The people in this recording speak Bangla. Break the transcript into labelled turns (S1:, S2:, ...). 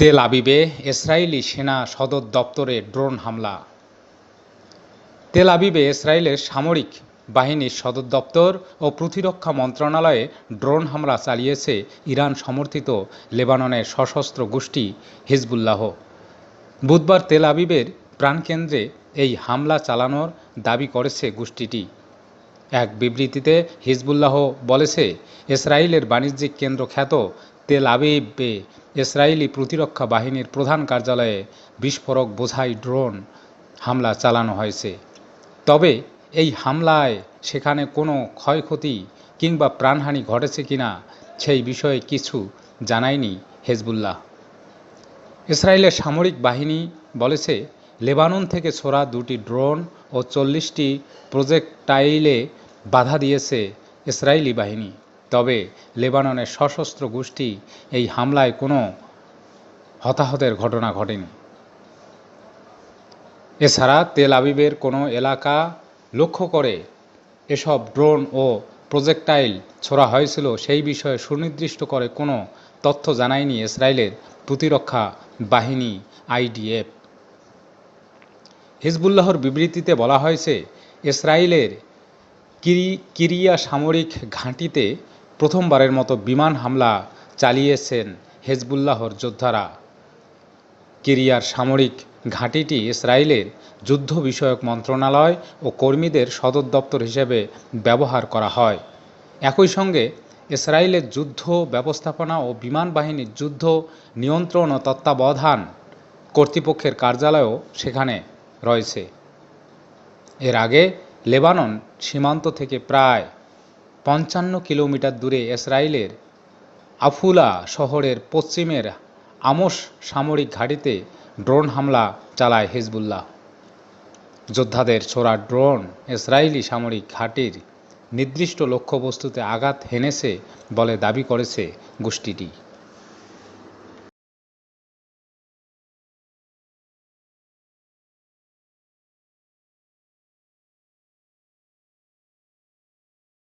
S1: তেল আবিবে ইসরায়েলি সেনা সদর দপ্তরে ড্রোন হামলা। তেল আবিবে ইসরায়েলের সামরিক বাহিনীর সদর দপ্তর ও প্রতিরক্ষা মন্ত্রণালয়ে ড্রোন হামলা চালিয়েছে ইরান সমর্থিত লেবাননের সশস্ত্র গোষ্ঠী হিজবুল্লাহ। বুধবার তেল আবিবের প্রাণকেন্দ্রে এই হামলা চালানোর দাবি করেছে গোষ্ঠীটি। এক বিবৃতিতে হিজবুল্লাহ বলেছে, ইসরায়েলের বাণিজ্যিক কেন্দ্র খ্যাত তেল আবিবে ইসরায়েলি প্রতিরক্ষা বাহিনীর প্রধান কার্যালয়ে বিস্ফোরক বোঝাই ড্রোন হামলা চালানো হয়েছে। তবে এই হামলায় সেখানে কোনো ক্ষয়ক্ষতি কিংবা প্রাণহানি ঘটেছে কিনা সেই বিষয়ে কিছু জানায়নি হেজবুল্লাহ। ইসরায়েলের সামরিক বাহিনী বলেছে, লেবানন থেকে ছোড়া দুটি ড্রোন ও চল্লিশটি প্রজেক্টাইলে বাধা দিয়েছে ইসরায়েলি বাহিনী। তবে লেবাননের সশস্ত্র গোষ্ঠী এই হামলায় কোনো হতাহতের ঘটনা ঘটেনি। এছাড়া তেল আবিবের কোনো এলাকা লক্ষ্য করে এসব ড্রোন ও প্রজেক্টাইল ছোড়া হয়েছিল, সেই বিষয়ে সুনির্দিষ্ট করে কোনো তথ্য জানায়নি ইসরায়েলের প্রতিরক্ষা বাহিনী আইডিএফ। হিজবুল্লাহর বিবৃতিতে বলা হয়েছে, ইসরায়েলের কিরি, কিরিয়া সামরিক ঘাঁটিতে প্রথমবারের মতো বিমান হামলা চালিয়েছেন হেজবুল্লাহর যোদ্ধারা। কিরিয়ার সামরিক ঘাঁটিটি ইসরায়েলের যুদ্ধ বিষয়ক মন্ত্রণালয় ও কর্মীদের সদর দপ্তর হিসেবে ব্যবহার করা হয়। একই সঙ্গে ইসরায়েলের যুদ্ধ ব্যবস্থাপনা ও বিমান বাহিনীর যুদ্ধ নিয়ন্ত্রণ ও তত্ত্বাবধান কর্তৃপক্ষের কার্যালয়ও সেখানে রয়েছে। এর আগে লেবানন সীমান্ত থেকে প্রায় পঞ্চান্ন কিলোমিটার দূরে ইসরায়েলের আফুলা শহরের পশ্চিমের আমস সামরিক ঘাঁটিতে ড্রোন হামলা চালায় হিজবুল্লাহ। যোদ্ধাদের ছোড়া ড্রোন ইসরায়েলি সামরিক ঘাঁটির নির্দিষ্ট লক্ষ্যবস্তুতে আঘাত হেনেছে বলে দাবি করেছে গোষ্ঠীটি।